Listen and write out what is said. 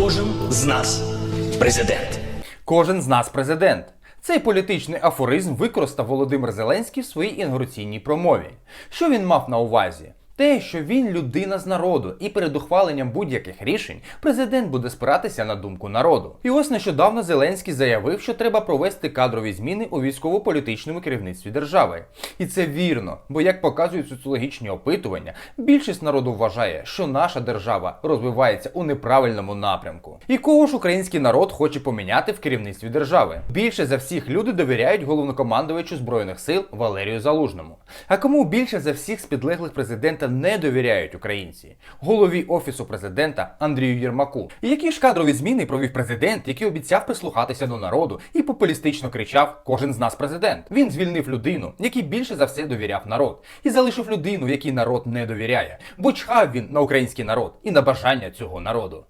Кожен з нас президент. Кожен з нас президент. Цей політичний афоризм використав Володимир Зеленський в своїй інгураційній промові. Що він мав на увазі? Те, що він людина з народу, і перед ухваленням будь-яких рішень президент буде спиратися на думку народу. І ось нещодавно Зеленський заявив, що треба провести кадрові зміни у військово-політичному керівництві держави. І це вірно, бо як показують соціологічні опитування, більшість народу вважає, що наша держава розвивається у неправильному напрямку. І кого ж український народ хоче поміняти в керівництві держави? Більше за всіх люди довіряють головнокомандувачу збройних сил Валерію Залужному. А кому більше за всіх з підлеглих президента не довіряють українці? Голові офісу президента Андрію Єрмаку. І які ж кадрові зміни провів президент, який обіцяв прислухатися до народу і популістично кричав: Кожен з нас президент. Він звільнив людину, якій більше за все довіряв народ, і залишив людину, якій народ не довіряє, бо чхав він на український народ і на бажання цього народу.